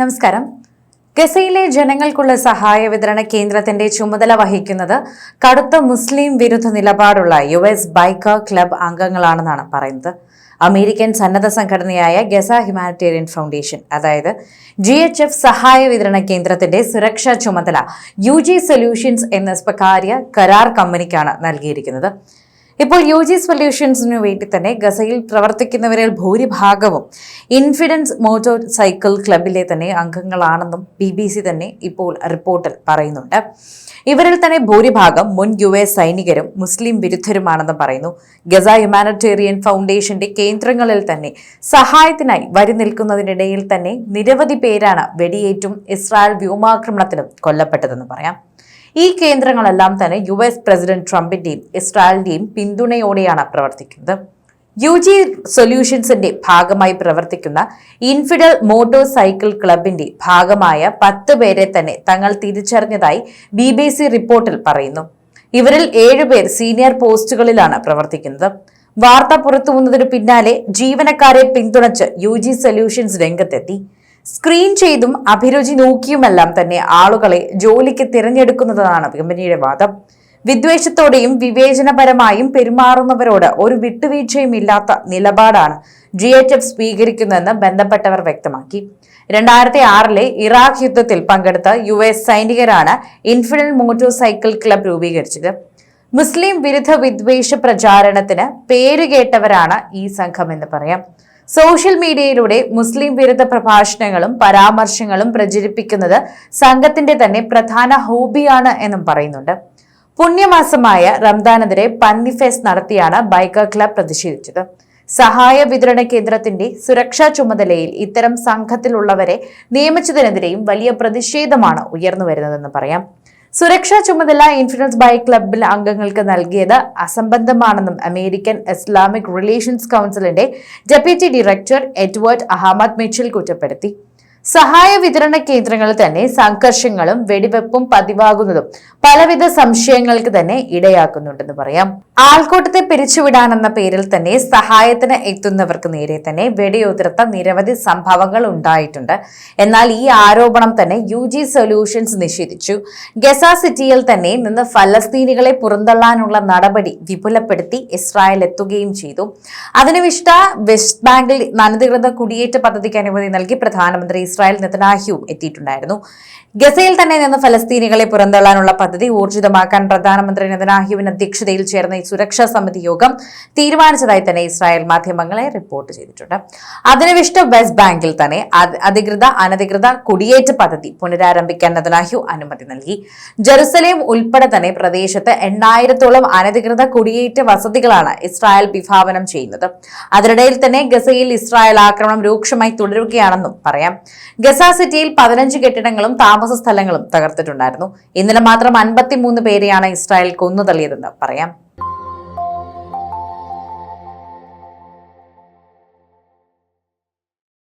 നമസ്കാരം. ഗസയിലെ ജനങ്ങൾക്കുള്ള സഹായ വിതരണ കേന്ദ്രത്തിന്റെ ചുമതല വഹിക്കുന്നത് കടുത്ത മുസ്ലിം വിരുദ്ധ നിലപാടുള്ള യു എസ് ബൈക്കർ ക്ലബ് അംഗങ്ങളാണെന്നാണ് പറയുന്നത്. അമേരിക്കൻ സന്നദ്ധ സംഘടനയായ ഗസ ഹ്യൂമാനിറ്റേറിയൻ ഫൗണ്ടേഷൻ അതായത് ജി എച്ച് എഫ് സഹായ വിതരണ കേന്ദ്രത്തിന്റെ സുരക്ഷാ ചുമതല യു ജി സൊല്യൂഷൻസ് എന്ന സ്വകാര്യ കരാർ കമ്പനിക്കാണ് നൽകിയിരിക്കുന്നത്. ഇപ്പോൾ യു ജി സൊല്യൂഷൻസിനു വേണ്ടി തന്നെ ഗസയിൽ പ്രവർത്തിക്കുന്നവരിൽ ഭൂരിഭാഗവും ഇൻഫിഡൻസ് മോട്ടോർ സൈക്കിൾ ക്ലബിലെ തന്നെ അംഗങ്ങളാണെന്നും ബി ബി സി തന്നെ ഇപ്പോൾ റിപ്പോർട്ടിൽ പറയുന്നുണ്ട്. ഇവരിൽ തന്നെ ഭൂരിഭാഗം മുൻ യു എസ് സൈനികരും മുസ്ലിം വിരുദ്ധരുമാണെന്ന് പറയുന്നു. ഗസ ഹ്യൂമാനിറ്റേറിയൻ ഫൗണ്ടേഷന്റെ കേന്ദ്രങ്ങളിൽ തന്നെ സഹായത്തിനായി വരി നിൽക്കുന്നതിനിടയിൽ തന്നെ നിരവധി പേരാണ് വെടിയേറ്റും ഇസ്രായേൽ വ്യോമാക്രമണത്തിലും കൊല്ലപ്പെട്ടതെന്ന് പറയാം. ഈ കേന്ദ്രങ്ങളെല്ലാം തന്നെ യു എസ് പ്രസിഡന്റ് ട്രംപിന്റെയും ഇസ്രായേലിന്റെയും പിന്തുണയോടെയാണ് പ്രവർത്തിക്കുന്നത്. യു ജി സൊല്യൂഷൻസിന്റെ ഭാഗമായി പ്രവർത്തിക്കുന്ന ഇൻഫിഡൽ മോട്ടോർ സൈക്കിൾ ക്ലബിന്റെ ഭാഗമായ പത്ത് പേരെ തന്നെ തങ്ങൾ തിരിച്ചറിഞ്ഞതായി ബി ബി സി റിപ്പോർട്ടിൽ പറയുന്നു. ഇവരിൽ ഏഴുപേർ സീനിയർ പോസ്റ്റുകളിലാണ് പ്രവർത്തിക്കുന്നത്. വാർത്ത പുറത്തു പുറത്തുവന്നതിനു പിന്നാലെ ജീവനക്കാരെ പിന്തുണച്ച് യു ജി സൊല്യൂഷൻസ് രംഗത്തെത്തി. സ്ക്രീൻ ചെയ്തും അഭിരുചി നോക്കിയുമെല്ലാം തന്നെ ആളുകളെ ജോലിക്ക് തിരഞ്ഞെടുക്കുന്നതാണ് കമ്പനിയുടെ വാദം. വിദ്വേഷത്തോടെയും വിവേചനപരമായും പെരുമാറുന്നവരോട് ഒരു വിട്ടുവീഴ്ചയും ഇല്ലാത്ത നിലപാടാണ് ജി എച്ച് എഫ് സ്വീകരിക്കുന്നതെന്ന് ബന്ധപ്പെട്ടവർ വ്യക്തമാക്കി. രണ്ടായിരത്തി ആറിലെ ഇറാഖ് യുദ്ധത്തിൽ പങ്കെടുത്ത യു എസ് സൈനികരാണ് ഇൻഫിനൽ മോട്ടോർ സൈക്കിൾ ക്ലബ് രൂപീകരിച്ചത്. മുസ്ലിം വിരുദ്ധ വിദ്വേഷ പ്രചാരണത്തിന് പേരുകേട്ടവരാണ് ഈ സംഘം എന്ന് പറയാം. സോഷ്യൽ മീഡിയയിലൂടെ മുസ്ലിം വിരുദ്ധ പ്രഭാഷണങ്ങളും പരാമർശങ്ങളും പ്രചരിപ്പിക്കുന്നത് സംഘത്തിന്റെ തന്നെ പ്രധാന ഹോബിയാണ് എന്നും പറയുന്നുണ്ട്. പുണ്യമാസമായ റംദാനെതിരെ പന്നിഫെസ് നടത്തിയാണ് ബൈക്കർ ക്ലബ് പ്രതിഷേധിച്ചത്. സഹായ വിതരണ കേന്ദ്രത്തിന്റെ സുരക്ഷാ ചുമതലയിൽ ഇത്തരം സംഘത്തിലുള്ളവരെ നിയമിച്ചതിനെതിരെയും വലിയ പ്രതിഷേധമാണ് ഉയർന്നു വരുന്നതെന്ന് പറയാം. സുരക്ഷാ ചുമതല ഇൻഫ്ലുവൻസ് ബൈ ക്ലബിൽ അംഗങ്ങൾക്ക് നൽകിയത് അസംബന്ധമാണെന്നും അമേരിക്കൻ ഇസ്ലാമിക് റിലേഷൻസ് കൗൺസിലിന്റെ deputy director Edward Ahmed Mitchell കുറ്റപ്പെടുത്തി. സഹായ വിതരണ കേന്ദ്രങ്ങളിൽ തന്നെ സംഘർഷങ്ങളും വെടിവെപ്പും പതിവാകുന്നതും പലവിധ സംശയങ്ങൾക്ക് തന്നെ ഇടയാക്കുന്നുണ്ടെന്ന് പറയാം. ആൾക്കൂട്ടത്തെ പിരിച്ചുവിടാനെന്ന പേരിൽ തന്നെ സഹായത്തിന് എത്തുന്നവർക്ക് നേരെ തന്നെ വെടിയുതിർത്ത നിരവധി സംഭവങ്ങൾ ഉണ്ടായിട്ടുണ്ട്. എന്നാൽ ഈ ആരോപണം തന്നെ യു ജി സൊല്യൂഷൻസ് നിഷേധിച്ചു. ഗസ സിറ്റിയിൽ തന്നെ നിന്ന് ഫലസ്തീനികളെ പുറന്തള്ളാനുള്ള നടപടി വിപുലപ്പെടുത്തി ഇസ്രായേൽ എത്തുകയും ചെയ്തു. അതിനുവിഷ്ട വെസ്റ്റ് ബാങ്കിൽ അനധികൃത കുടിയേറ്റ പദ്ധതിക്ക് അനുമതി നൽകി പ്രധാനമന്ത്രി ഇസ്രായേൽ നെതനാഹ്യു എത്തിയിട്ടുണ്ടായിരുന്നു. ഗസയിൽ തന്നെ നിന്ന് ഫലസ്തീനികളെ പുറന്തള്ളാനുള്ള പദ്ധതി ഊർജിതമാക്കാൻ പ്രധാനമന്ത്രി നെതനാഹ്യുവിന് അധ്യക്ഷതയിൽ ചേർന്ന ഈ സുരക്ഷാ സമിതി യോഗം തീരുമാനിച്ചതായി തന്നെ ഇസ്രായേൽ മാധ്യമങ്ങളെ റിപ്പോർട്ട് ചെയ്തിട്ടുണ്ട്. അതിനുവിഷ്ട വെസ്റ്റ് ബാങ്കിൽ തന്നെ അധികൃത അനധികൃത കുടിയേറ്റ പദ്ധതി പുനരാരംഭിക്കാൻ നെതനാഹ്യു അനുമതി നൽകി. ജെറുസലേം ഉൾപ്പെടെ തന്നെ പ്രദേശത്ത് എണ്ണായിരത്തോളം അനധികൃത കുടിയേറ്റ വസതികളാണ് ഇസ്രായേൽ വിഭാവനം ചെയ്യുന്നത്. അതിനിടയിൽ തന്നെ ഗസയിൽ ഇസ്രായേൽ ആക്രമണം രൂക്ഷമായി തുടരുകയാണെന്നും പറയാം. ഗസ സിറ്റിയിൽ പതിനഞ്ച് കെട്ടിടങ്ങളും താമസ സ്ഥലങ്ങളും തകർത്തിട്ടുണ്ടായിരുന്നു. ഇന്നലെ മാത്രം അൻപത്തിമൂന്ന് പേരെയാണ് ഇസ്രായേൽ കൊന്നു തള്ളിയതെന്ന് പറയാം.